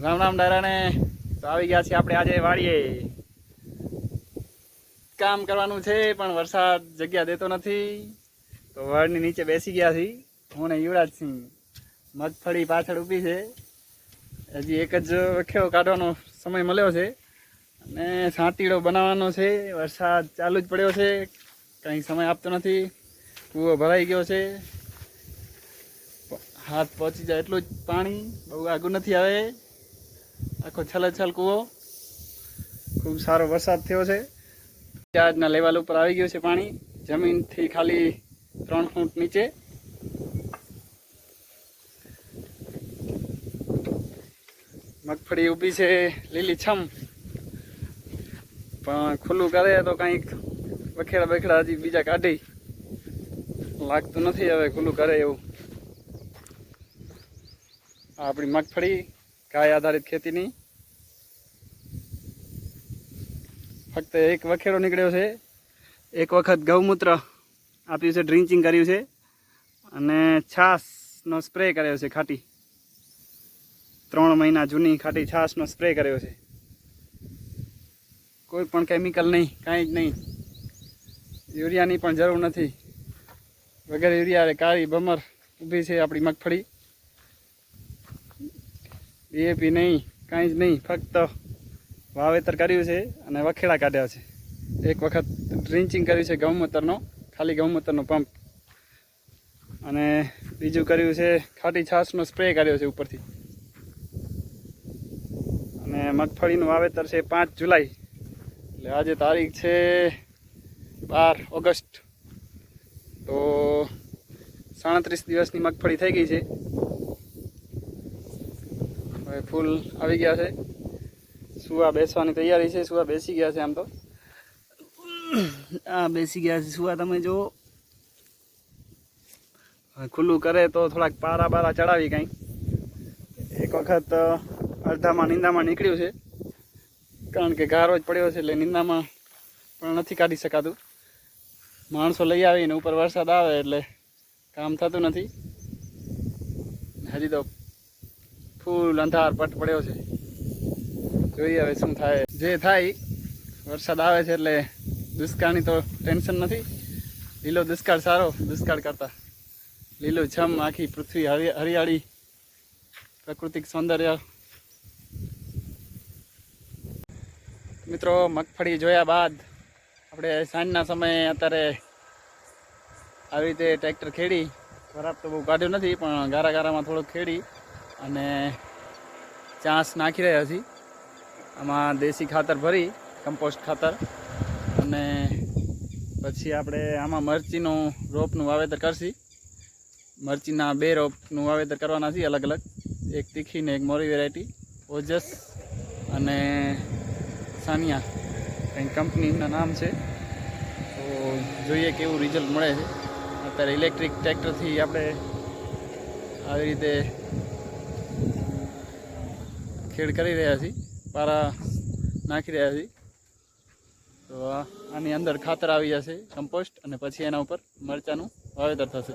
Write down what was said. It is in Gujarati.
રામ રામ ડારાને તો આવી ગયા છીએ આપણે આજે વાડીએ. કામ કરવાનું છે, પણ વરસાદ જગ્યા દેતો નથી. તો વડની નીચે બેસી ગયા છીએ. હું ને યુવરાજ સિંહ. મગફળી પાછળ ઊભી છે. હજી એક જ વખેવો કાઢવાનો સમય મળ્યો છે. અને સાંતીડો બનાવવાનો છે. વરસાદ ચાલુ જ પડ્યો છે. કંઈ સમય આપતો નથી. કૂવો ભરાઈ ગયો છે. હાથ પહોંચી જાય એટલું જ પાણી. બહુ આગું નથી આવે. આખો છલછલ કૂવો. ખૂબ સારો વરસાદ થયો છે. આજના લેવલ ઉપર આવી ગયું છે પાણી. જમીનથી ખાલી ત્રણ ફૂટ નીચે. મગફળી ઊભી છે લીલી છમ પણ ખુલ્લું કરે તો કંઈક બખેડા બખેડા હજી બીજા કાઢી. લાગતું નથી હવે ખુલ્લું કરે એવું. આપણી મગફળી ગાય આધારિત ખેતીની ફક્ત એક વખેડો નીકળ્યો છે. એક વખત ગૌમૂત્ર આપ્યું છે, ડ્રિંચિંગ કર્યું છે. અને છાશનો સ્પ્રે કર્યો છે ખાટી. ત્રણ મહિના જૂની ખાટી છાશનો સ્પ્રે કર્યો છે. કોઈ પણ કેમિકલ નહીં, કાંઈ જ નહીં. યુરિયાની પણ જરૂર નથી. વગર યુરિયા કાળી બમર ઊભી છે આપણી મગફળી. ડીએપી નહીં, કાંઈ જ નહીં, ફક્ત વાવેતર કર્યું છે અને વખેડા કાઢ્યા છે. એક વખત ડ્રિંચિંગ કર્યું છે ગૌમૂત્રનો, ખાલી ગૌમૂત્રનો પંપ અને બીજું કર્યું છે ખાટી છાશનો સ્પ્રે કર્યો છે ઉપરથી. અને મગફળીનું વાવેતર છે પાંચ જુલાઈ. એટલે આજે તારીખ છે બાર ઓગસ્ટ. તો સાડત્રીસ દિવસની મગફળી થઈ ગઈ છે. હવે ફૂલ આવી ગયા છે. સુવા બેસવાની તૈયારી છે, સુવા બેસી ગયા છે આમ તો. આ બેસી ગયા છે. સુવા તમે જુઓ. ખુલ્લું કરે તો થોડાક પારા બારા ચડાવી કાંઈ. એક વખત અડધામાં નિંદામાં નીકળ્યું છે. કારણ કે ગારો જ પડ્યો છે એટલે નિંદામાં પણ નથી કાઢી શકાતું. માણસો લઈ આવીને ઉપર વરસાદ આવે એટલે કામ થતું નથી. હજી તો ફૂલ અંધાર પટ પડ્યો છે. જોઈએ હવે શું થાય. જે થાય, વરસાદ આવે છે એટલે દુષ્કાળની તો ટેન્શન નથી. લીલો દુષ્કાળ સારો, દુષ્કાળ કરતા. લીલો છમ આખી પૃથ્વી હરિ- હરિયાળી, પ્રાકૃતિક સૌંદર્ય. મિત્રો, મગફળી જોયા બાદ આપણે સાંજના સમયે અત્યારે આવી રીતે ટ્રેક્ટર ખેડી. ખરાબ તો બહુ કાઢ્યું નથી, પણ ગારા ગારામાં થોડુંક ખેડી. અને ચાંસ નાખી રહ્યા છીએ. આમાં દેશી ખાતર ભરી કમ્પોસ્ટ ખાતર. અને પછી આપણે આમાં મરચીનું રોપનું વાવેતર કરશી. મરચીના બે રોપનું વાવેતર કરવાના છીએ અલગ અલગ. એક તીખી ને એક મોરી વેરાયટી ઓજસ અને સાનિયા. કંઈક કંપનીના નામ છે. તો જોઈએ કેવું રિઝલ્ટ મળે છે. અત્યારે ઇલેક્ટ્રિક ટ્રેક્ટરથી આપણે આવી રીતે ખેડ કરી રહ્યા છીએ, પારા નાખી રહ્યા છીએ. તો આની અંદર ખાતર આવી જશે, કમ્પોસ્ટ અને પછી એના ઉપર મરચાંનું વાવેતર થશે.